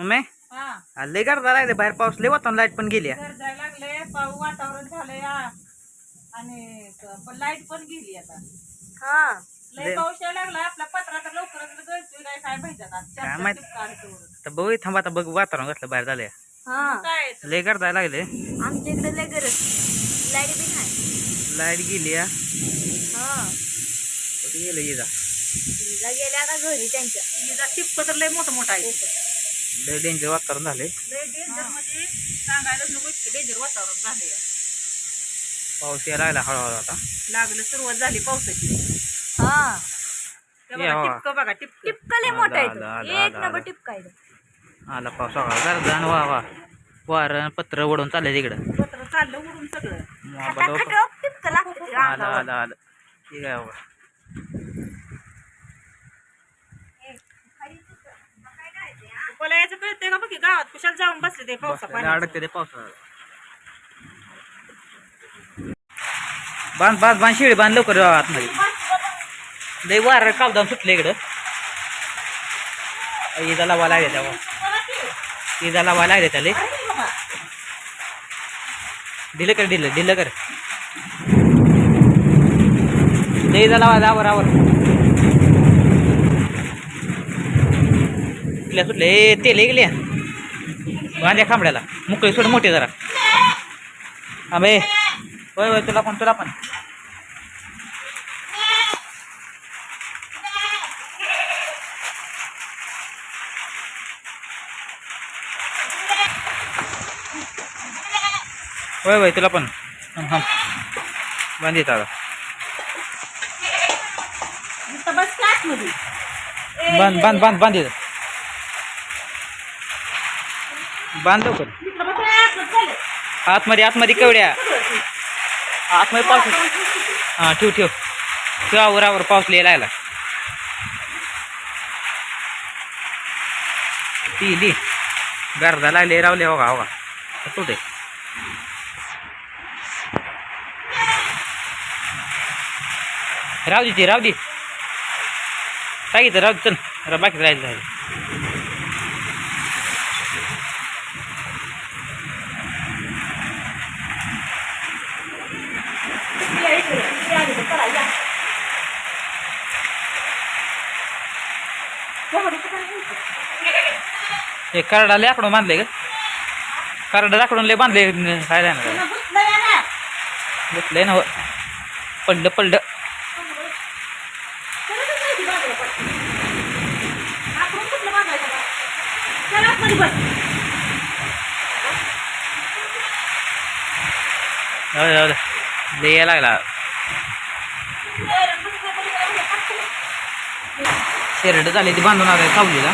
Mummy हा. लय करता लागले बाहेर पाऊस लय वातावरण लाइट पण गेली लागले पाऊ वातावरण झालंय. आणि लाइट पण गेली आता. हा. लय पाऊस यायला लागला आपला पत्रा तर लवकरच गळतोय काय काय माहिती? आता बघू थांबा आता बघ वातावरण कसलं बाहेर झालंय. हा. काय आहे ते? लय करता लागले. आमच्या इकडे लय गरज लाइट बी नाही. लाइट गेली हा. गेलं ये जा तिला गेल्या आता घरी त्यांच्या. टिपक तर लय मोठं मोठं आहे लय डेंजर वातावरण लय डेंजर म्हणजे सांगायलाच नको इतकं डेंजर वातावरण झालंय. पाऊस यायला लागला हळूहळू आता. लागलं सुरुवात झाली पावसाची. हा. बघा, यावा. टिपकं बघा टिपक. टिपका लय मोठा आला, आला, तो. एक आला, नंबर आला. टिपका आहे तो. आला पाऊस सकाळ वा वा वारण पत्र ओढून चाललंय तिकडं. पत्र चाललं उडून सगळं. मोबाईल वर- खटाखट टिपका लागते. ते आलं अंगावर. आलं आलं. ठीक आहे बाबा. कुशाला जाऊन बसले ते पावसा पाण्यात. अडकते ते पावसाळ्यात. बांध बांध बांध शिळी बांध लवकर जाऊ आतमध्ये. लय वार कावदान सुटले इकडं. इजा लावा लागले तेव्हा इजा लावा लागले त्याला दिलं कर दिलं दिलं कर. लय इजा लावा आवर आवर सुटल्या सुटले ए, तेल गेले. बांध्या खांबड्याला. मुकळी सोड मोठी जरा. अबे होय होय तुला पण तुला पण. होय होय तुला पण. नुसतं बस क्लासमध्ये बांध बांध बांध बांध लवकर आतमध्ये आतमध्ये केवढ्या? आतमध्ये पाऊस हां ठेव ठेव. ठेव आवर आवर पाऊस लिहायला आला ती ली गर्दा लागले रावले हो का हो का कुठे राहू दे ती राव दे सांगितलं राहू चल. बाकी राहिलं राहिलं या इकडे, या इकडे, चला, या. बघा, इकडे काय आहे? हे करडा लाकडून बांधले का? करडा लाकडून लय बांधले खायला ना. घेतलंय ना. हो. पडलं पडलं. कसं माहिती बाजूला पण? आपण कुठलं बांधायचं बा? चला आतमध्ये बस. जाऊ दे, जाऊ दे. लय यायला लागला शेरड झाले ती बांधून आलं सावलीला.